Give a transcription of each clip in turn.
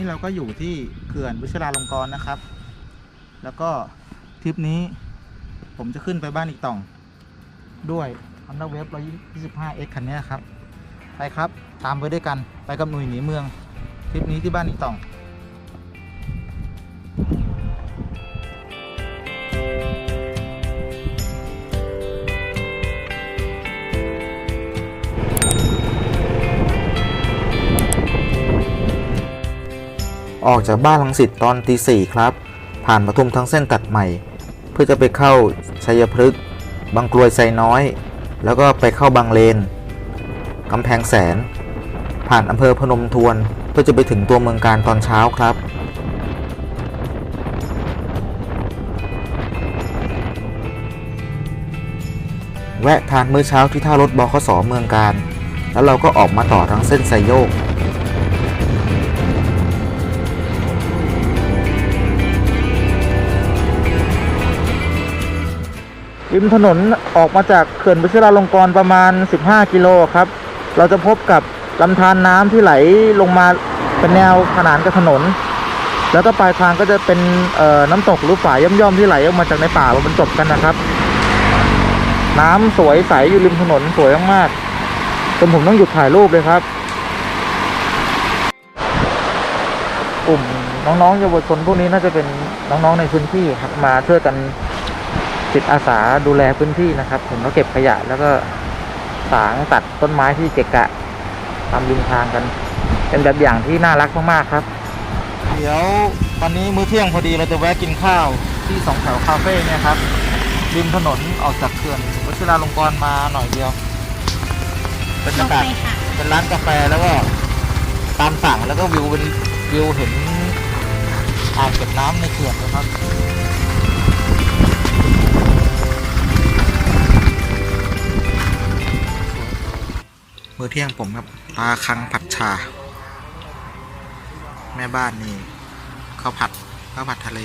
นนี้เราก็อยู่ที่เขื่อนวิชราลงกรณ์นะครับ แล้วก็ทริปนี้ผมจะขึ้นไปบ้านอีกต่อง ด้วย Honda Wave 125X คันนี้ครับ ไปครับ ตามไปด้วยกันไปกับหนุ่ยหนีเมือง ทริปนี้ที่บ้านอีกต่อง ออกจากบ้านลังสิตตอนตีสี่ครับ ผ่านปทุมทั้งเส้นตัดใหม่ เพื่อจะไปเข้าชัยพฤกษ์บางกรวยไซน้อย แล้วก็ไปเข้าบางเลนกำแพงแสน ผ่านอำเภอพนมทวน เพื่อจะไปถึงตัวเมืองการตอนเช้าครับแวะทานมื้อเช้าที่ท่ารถบขสเมืองการ แล้วเราก็ออกมาต่อทั้งเส้นไซโยก ริมถนนออกมาจากเขื่อนวชิราลงกรณ์ประมาณ 15 กิโลครับ เราจะพบกับลำธารน้ำที่ไหลลงมาเป็นแนวขนานกับถนน แล้วก็ปลายทางก็จะเป็นน้ำตกหรือฝายย่อมๆที่ไหลออกมาจากในป่ามาบรรจบกันนะครับ น้ำสวยใสอยู่ริมถนนสวยมากๆจนผมต้องหยุดถ่ายรูปเลยครับกลุ่มน้องๆเยาวชนพวกนี้น่าจะเป็นน้องๆในพื้นที่ครับมาช่วยกัน จิตอาสาดูแลพื้นที่นะครับผมก็เก็บขยะแล้วก็สางตัดต้นไม้ที่เกะกะตามริมทางกัน เป็นแบบอย่างที่น่ารักมากๆครับ เดี๋ยวตอนนี้มื้อเที่ยงพอดีเราจะแวะกินข้าวที่สองแถวคาเฟ่เนี่ยครับริมถนนออกจากเขื่อนวชิราลงกรณ์มาหน่อยเดียวบรรยากาศค่ะเป็นร้านกาแฟแล้วก็ตามสั่งแล้วก็วิวเป็นวิวเห็นอ่างเก็บน้ำในเขื่อนนะครับ มื้อเที่ยงผมครับปลาคังผัดชา แม่บ้านนี่ข้าวผัดข้าวผัดทะเล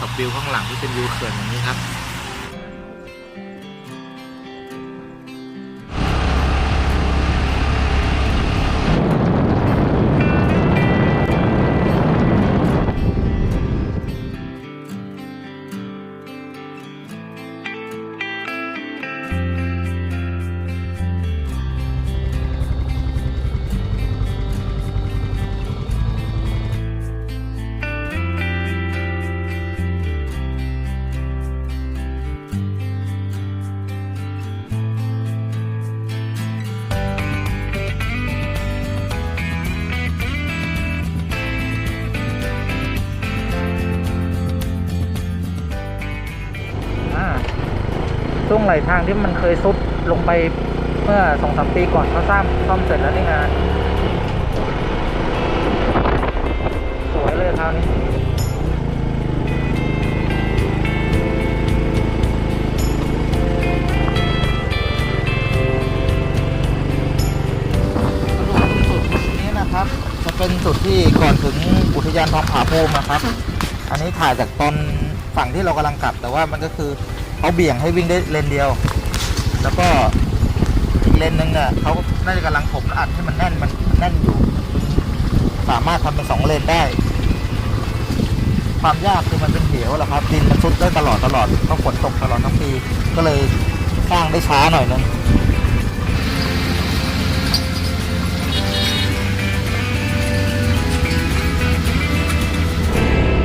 กับวิวข้างหลังที่เป็นวิวเขื่อนอย่างนี้ครับ ช่วงไหลทางที่มันเคยซุดลงไปเมื่อสองสามปีก่อนเขาสร้างซ่อมเสร็จแล้วนี่งานสวยเลยคราวนี้จุดนี้นะครับจะเป็นจุดที่ก่อนถึงอุทยานทองผาภูมินะครับ อันนี้ถ่ายจากตอนฝั่งที่เรากำลังกลับ แต่ว่ามันก็คือ เขาเบี่ยงให้วิ่งได้เลนเดียว แล้วก็อีกเลนหนึ่งเนี่ยเขาน่าจะกำลังถมและอัดให้มันแน่นมันแน่นอยู่ สามารถทำเป็นสองเลนได้ ความยากคือมันเป็นเหวแหละครับดินมันซุดได้ตลอดตลอดต้องฝนตกตลอดทั้งปีก็เลยสร้างได้ช้าหน่อยนึง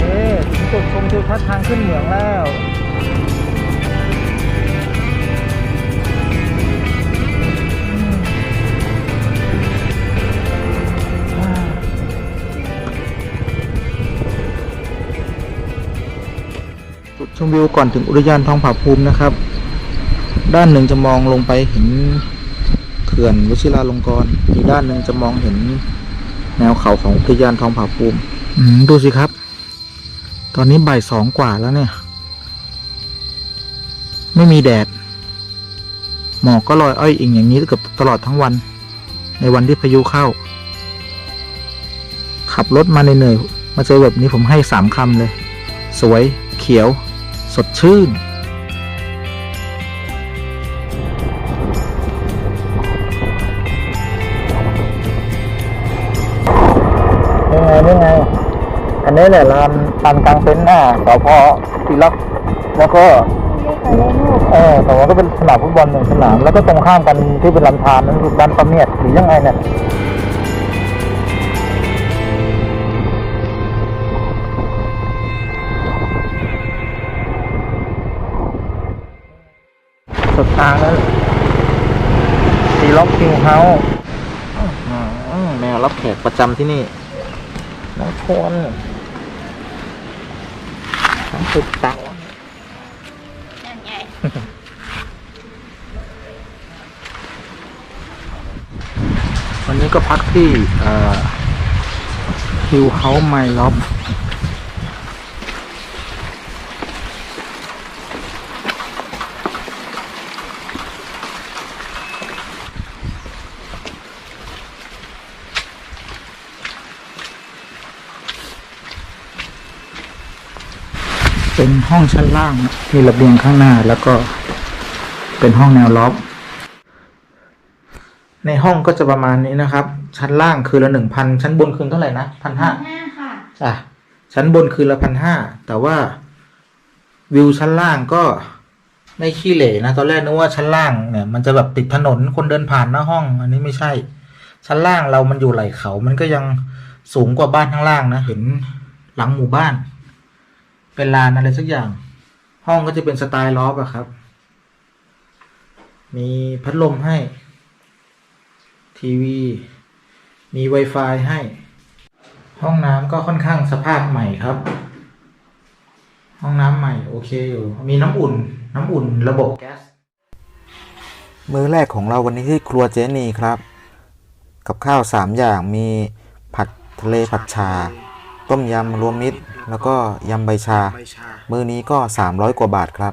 เอ๊ถึงจุดชมทิวทัศน์ทางขึ้นเหมืองแล้ว มวิวก่อนถึงอุทยานทองผาภูมินะครับ ด้านหนึ่งจะมองลงไปเห็นเขื่อนวชิราลงกรณ์อีกด้านหนึ่งจะมองเห็นแนวเขาของอุทยานทองผาภูมิดูสิครับ ตอนนี้บ่ายสองกว่าแล้วเนี่ย ไม่มีแดด หมอกก็ลอยอ้อยอิงอย่างนี้เกือบตลอดทั้งวัน ในวันที่พายุเข้า ขับรถมาเหนื่อยมาเจอแบบนี้ผมให้สามคำเลย สวยเขียว สดชื่น นี่ไงนี่ไง อันนี้แหละลานลานกลางเต็นท์หน้าสพศิลักษ์แล้วก็ เออแต่ว่าก็เป็นสนามฟุตบอลหนึ่งสนาม แล้วก็ตรงข้ามกันที่เป็นลำธารนั้นคือบ้านประเมียดหรือยังไงเนี่ย สุดทางแล้วซีล็อกคิวเฮาส์แมวรับแขกประจำที่นี่น้องทวนน้องสุดเต่านั่นไงวันนี้ก็พักที่คิวเฮาส์ไมล็อบ เป็นห้องชั้นล่างมีระเบียงข้างหน้าแล้วก็เป็นห้องแนวล็อบในห้องก็จะประมาณนี้นะครับ ชั้นล่างคือละหนึ่งพันชั้นบนคืนเท่าไหร่นะพันห้าห้าค่ะอะชั้นบนคืนละพันห้าแต่ว่าวิวชั้นล่างก็ไม่ขี้เหร่นะตอนแรกนึกว่าชั้นล่างเนี่ยมันจะแบบติดถนนคนเดินผ่านหน้าห้อง อันนี้ไม่ใช่ ชั้นล่างเรามันอยู่ไหล่เขา มันก็ยังสูงกว่าบ้านข้างล่างนะเห็นหลังหมู่บ้าน เป็นลานอะไรสักอย่าง ห้องก็จะเป็นสไตล์ล็อบอะครับ มีพัดลมให้ ทีวี มี Wi-Fi ให้ ห้องน้ำก็ค่อนข้างสภาพใหม่ครับ ห้องน้ำใหม่โอเคอยู่ มีน้ำอุ่น น้ำอุ่นระบบแก๊ส มื้อแรกของเราวันนี้ที่ครัวเจนีครับ กับข้าวสามอย่างมีผัดทะเลผัดชา ต้มยำรวมมิตร แล้วก็ยำใบชา มื้อนี้ก็ 300 กว่าบาทครับ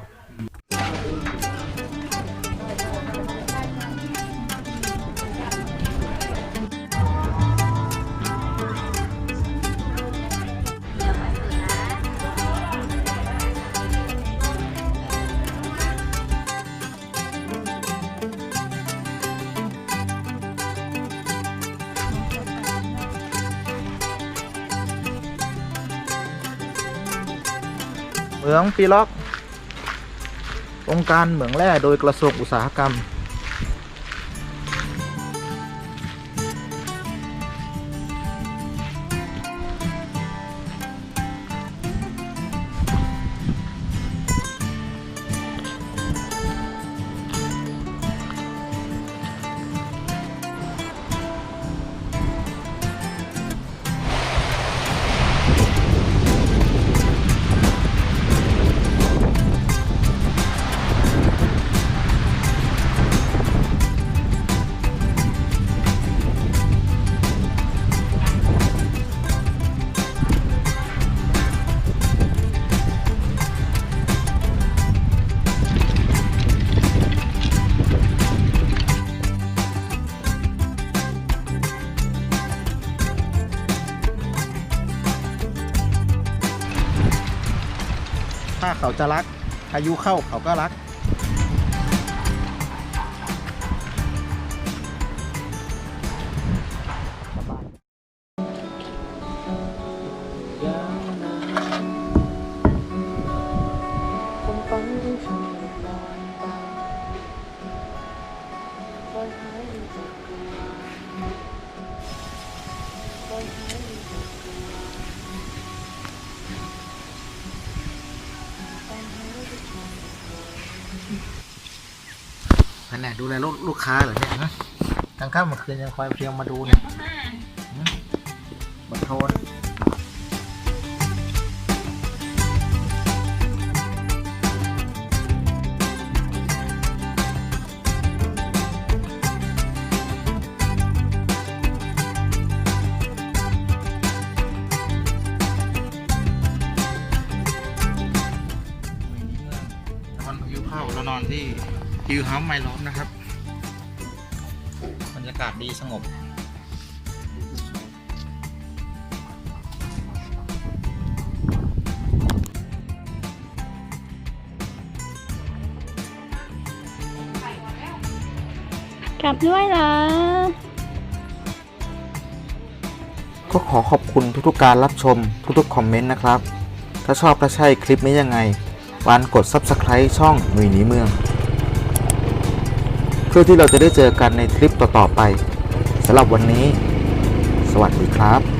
เหมืองปีล็อกองค์การเหมืองแร่โดยกระทรวงอุตสาหกรรม ถ้าเขาจะรัก อายุเข้าเขาก็รัก แผนกดูแลลูกลูกค้าเหรอเนี่ยฮะกลางค่ำเมื่อคืนยังคอยเพียงมาดูเนี่ยบัตรโทน วันพายุเข้าเรานอนที่ฮิวเฮาส์ไมล้อมนะครับบรรยากาศดีสงบกลับด้วยเหรอ ก็ขอขอบคุณทุกๆการรับชมทุกๆคอมเมนต์นะครับ ถ้าชอบถ้าใช่คลิปนี้ยังไง วันกด Subscribe ช่องหนุ่ยหนีเมือง เพื่อที่เราจะได้เจอกันในคลิปต่อๆไปสำหรับวันนี้ สวัสดีครับ